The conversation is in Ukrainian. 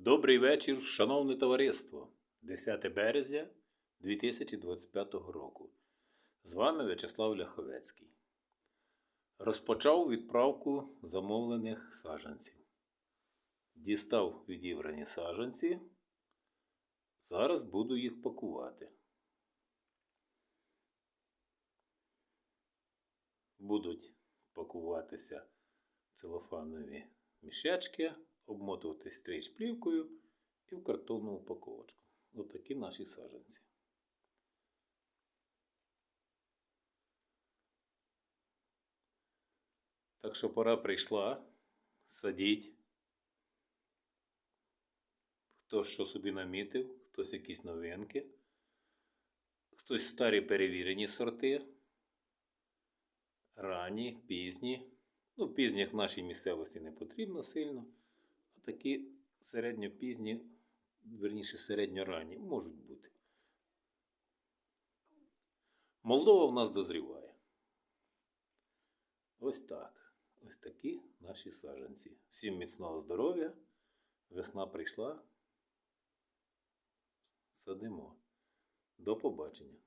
Добрий вечір, шановне товариство. 10 березня 2025 року. З вами В'ячеслав Ляховецький. Розпочав відправку замовлених саджанців. Дістав відібрані саджанці. Зараз буду їх пакувати. Будуть пакуватися целофанові мішечки, обмотувати стріч плівкою і в картонну упаковочку. Отакі наші саджанці. Так що пора прийшла. Садіть. Хто що собі намітив, хтось якісь новинки, хтось старі перевірені сорти, ранні, пізні. Ну, пізніх в нашій місцевості не потрібно сильно. Такі середньопізні, верніше середньоранні можуть бути. Молдова в нас дозріває. Ось так. Ось такі наші саджанці. Всім міцного здоров'я. Весна прийшла. Садимо. До побачення.